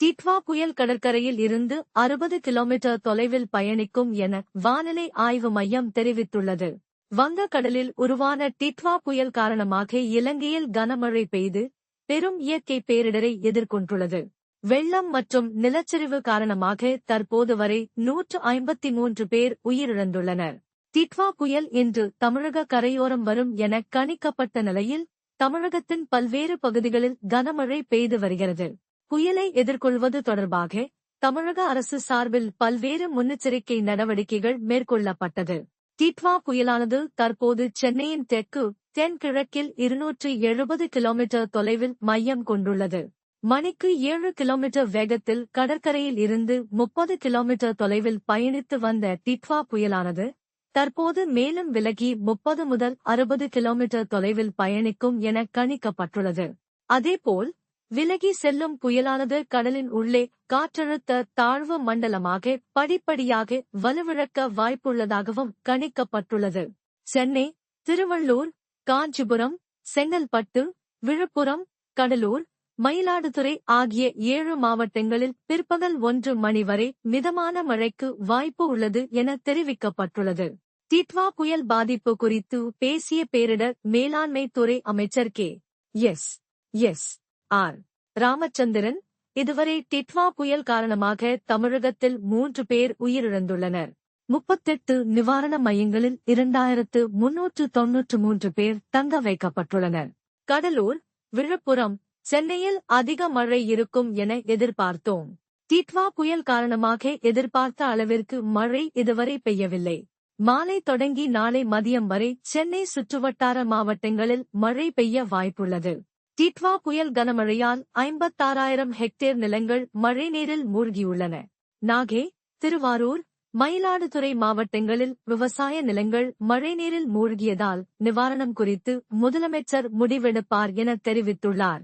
டிட்வா புயல் கடற்கரையில் இருந்து அறுபது கிலோமீட்டர் தொலைவில் பயணிக்கும் என வானிலை ஆய்வு மையம் தெரிவித்துள்ளது. வங்கக்கடலில் உருவான டிட்வா புயல் காரணமாக இலங்கையில் கனமழை பெய்து பெரும் இயற்கை பேரிடரை எதிர்கொண்டுள்ளது. வெள்ளம் மற்றும் நிலச்சரிவு காரணமாக தற்போது வரை நூற்று ஐம்பத்தி மூன்று பேர் உயிரிழந்துள்ளனர். டிட்வா புயல் இன்று தமிழக கரையோரம் வரும் என கணிக்கப்பட்ட நிலையில் தமிழகத்தின் பல்வேறு பகுதிகளில் கனமழை பெய்து வருகிறது. புயலை எதிர்கொள்வது தொடர்பாக தமிழக அரசு சார்பில் பல்வேறு முன்னெச்சரிக்கை நடவடிக்கைகள் மேற்கொள்ளப்பட்டது. டிட்வா புயலானது தற்போது சென்னையின் தெற்கு தென்கிழக்கில் இருநூற்றி எழுபது கிலோமீட்டர் தொலைவில் மையம் கொண்டுள்ளது. மணிக்கு ஏழு கிலோமீட்டர் வேகத்தில் கடற்கரையில் இருந்து முப்பது கிலோமீட்டர் தொலைவில் பயணித்து வந்த டிட்வா புயலானது தற்போது மேலும் விலகி முப்பது முதல் அறுபது கிலோமீட்டர் தொலைவில் பயணிக்கும் என கணிக்கப்பட்டுள்ளது. அதேபோல் விலகி செல்லும் புயலானது கடலின் உள்ளே காற்றழுத்த தாழ்வு மண்டலமாக படிப்படியாக வலுவிழக்க வாய்ப்புள்ளதாகவும் கணிக்கப்பட்டுள்ளது. சென்னை திருவள்ளூர் காஞ்சிபுரம் செங்கல்பட்டு விழுப்புரம் கடலூர் மயிலாடுதுறை ஆகிய ஏழு மாவட்டங்களில் பிற்பகல் ஒன்று மணி வரை மிதமான மழைக்கு வாய்ப்பு உள்ளது என தெரிவிக்கப்பட்டுள்ளது. டிட்வா புயல் பாதிப்பு குறித்து பேசிய பேரிடர் மேலாண்மை துறை அமைச்சர் K. S. S. R. Ramachandran இதுவரை டிட்வா புயல் காரணமாக தமிழகத்தில் மூன்று பேர் உயிரிழந்துள்ளனர். முப்பத்தெட்டு நிவாரண மையங்களில் இரண்டாயிரத்து முன்னூற்று தொன்னூற்று மூன்று பேர் தங்க வைக்கப்பட்டுள்ளனர். கடலூர் விழுப்புரம் சென்னையில் அதிக மழை இருக்கும் என எதிர்பார்த்தோம். டிட்வா புயல் காரணமாக எதிர்பார்த்த அளவிற்கு மழை இதுவரை பெய்யவில்லை. மாலை தொடங்கி நாளை மதியம் வரை சென்னை சுற்றுவட்டார மாவட்டங்களில் மழை பெய்ய வாய்ப்புள்ளது. டிட்வா புயல் கனமழையால் ஐம்பத்தாறாயிரம் ஹெக்டேர் நிலங்கள் மழைநீரில் மூழ்கியுள்ளன. நாகே திருவாரூர் மயிலாடுதுறை மாவட்டங்களில் விவசாய நிலங்கள் மழைநீரில் மூழ்கியதால் நிவாரணம் குறித்து முதலமைச்சர் முடிவெடுப்பார் என தெரிவித்துள்ளார்.